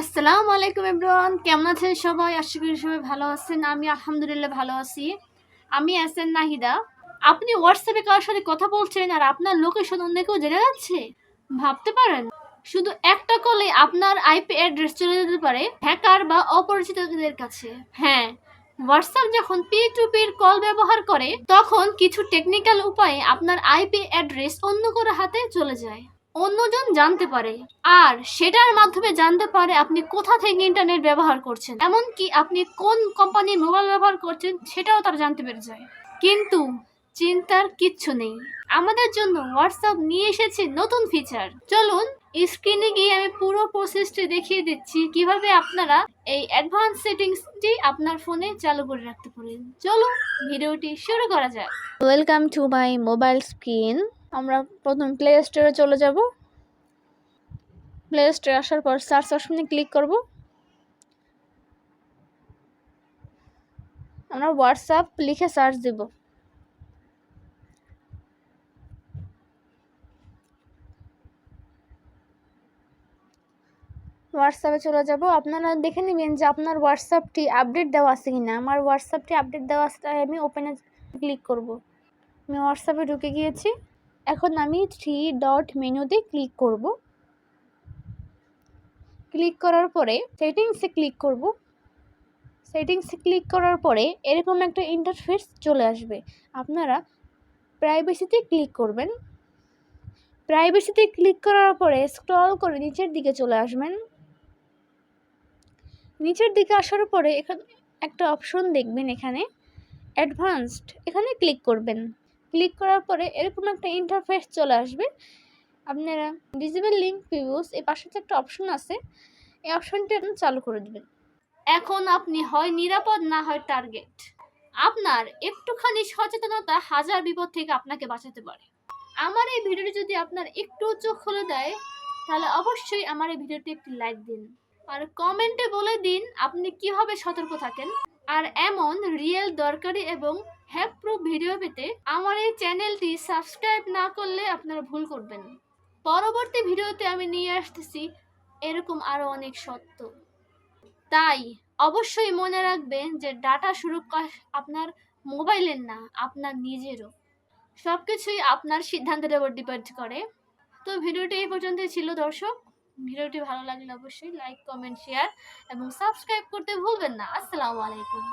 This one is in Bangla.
আসসালামু আলাইকুম এভরিওয়ান, কেমন আছেন সবাই? আশা করি সবাই ভালো আছেন। আমি আলহামদুলিল্লাহ ভালো আছি। আমি এসএন নাহিদা। আপনি হোয়াটসঅ্যাপে কারোর সাথে কথা বলছেন আর আপনার লোকেশন অন্য কেউ জেনে যাচ্ছে? ভাবতে পারেন। শুধু একটা কলে আপনার আইপি অ্যাড্রেস চলে যেতে পারে হ্যাকার বা অপরিচিতদের কাছে। হ্যাঁ হোয়াটসঅ্যাপ যখন পি টু পির কল ব্যবহার করে, তখন কিছু টেকনিক্যাল উপায়ে আপনার আইপি অ্যাড্রেস অন্য কারও হাতে চলে যায়। অন্যজন জানতে পারে। আর সেটার মাধ্যমে জানতে পারে আপনি কোথা থেকে ইন্টারনেট ব্যবহার করছেন। এমনকি আপনি কোন কোম্পানির মোবাইল ব্যবহার করছেন, সেটাও তারা জানতে পেরে যায়। কিন্তু চিন্তার কিচ্ছু নেই। আমাদের জন্য হোয়াটসঅ্যাপ নিয়ে এসেছে নতুন ফিচার চলুন স্ক্রিনে গিয়ে আমি পুরো প্রসেসটি দেখিয়ে দিচ্ছি। কীভাবে আপনারা এই অ্যাডভান্স সেটিংসটি আপনার ফোনে চালু করে রাখতে পারেন। চলুন, ভিডিওটি শুরু করা যাক। Welcome to my mobile screen আমরা প্রথম প্লে স্টোরে চলে যাব। প্লে স্টোরে আসার পর সার্চ অপশনে ক্লিক করব। আমরা হোয়াটসঅ্যাপ লিখে সার্চ দেব। হোয়াটসঅ্যাপে চলে যাব। আপনারা দেখে নেবেন যে আপনার হোয়াটসঅ্যাপটি আপডেট দেওয়া আছে কি না আমার হোয়াটসঅ্যাপটি আপডেট দেওয়া আছে, তাই আমি ওপেনে ক্লিক করব। আমি হোয়াটসঅ্যাপে ঢুকে গিয়েছি। এখন আমি থ্রি ডট মেনুতে ক্লিক করব। ক্লিক করার পরে সেটিংসে ক্লিক করব। সেটিংসে ক্লিক করার পরে এরকম একটা ইন্টারফেস চলে আসবে। আপনারা প্রাইভেসিতে ক্লিক করবেন। প্রাইভেসিতে ক্লিক করার পরে স্ক্রল করে নিচের দিকে চলে আসবেন। নিচের দিকে আসার পরে এখানে একটা অপশন দেখবেন এখানে অ্যাডভান্সড এখানে ক্লিক করবেন। ক্লিক করার পরে এরকম একটা ইন্টারফেস চলে আসবে। আপনারা ডিজিটাল লিঙ্ক ভিউস এই পাশে যে একটা অপশন আছে, এই অপশনটি আপনি চালু করে দেবেন। এখন আপনি হয় নিরাপদ না হয় টার্গেট আপনার একটুখানি সচেতনতা হাজার বিপদ থেকে আপনাকে বাঁচাতে পারে। আমার এই ভিডিওটি যদি আপনার একটু চোখ খুলে দেয়, তাহলে অবশ্যই আমার এই ভিডিওটি একটি লাইক দিন। আর কমেন্টে বলে দিন আপনি কীভাবে সতর্ক থাকেন। আর এমন রিয়েল দরকারি এবং হ্যাক প্রুফ ভিডিও পেতে আমার এই চ্যানেলটি সাবস্ক্রাইব না করলে আপনারা ভুল করবেন। পরবর্তী ভিডিওতে আমি নিয়ে আসতেছি এরকম আরও অনেক সত্য। তাই অবশ্যই মনে রাখবেন যে ডাটা সুরক্ষা আপনার মোবাইলের না, আপনার নিজেরও। সব কিছুই আপনার সিদ্ধান্তের উপর ডিপেন্ড করে। তো ভিডিওটি এই পর্যন্তই ছিল দর্শক। ভিডিওটি ভালো লাগলে অবশ্যই লাইক কমেন্ট শেয়ার এবং সাবস্ক্রাইব করতে ভুলবেন না। আসসালামু আলাইকুম।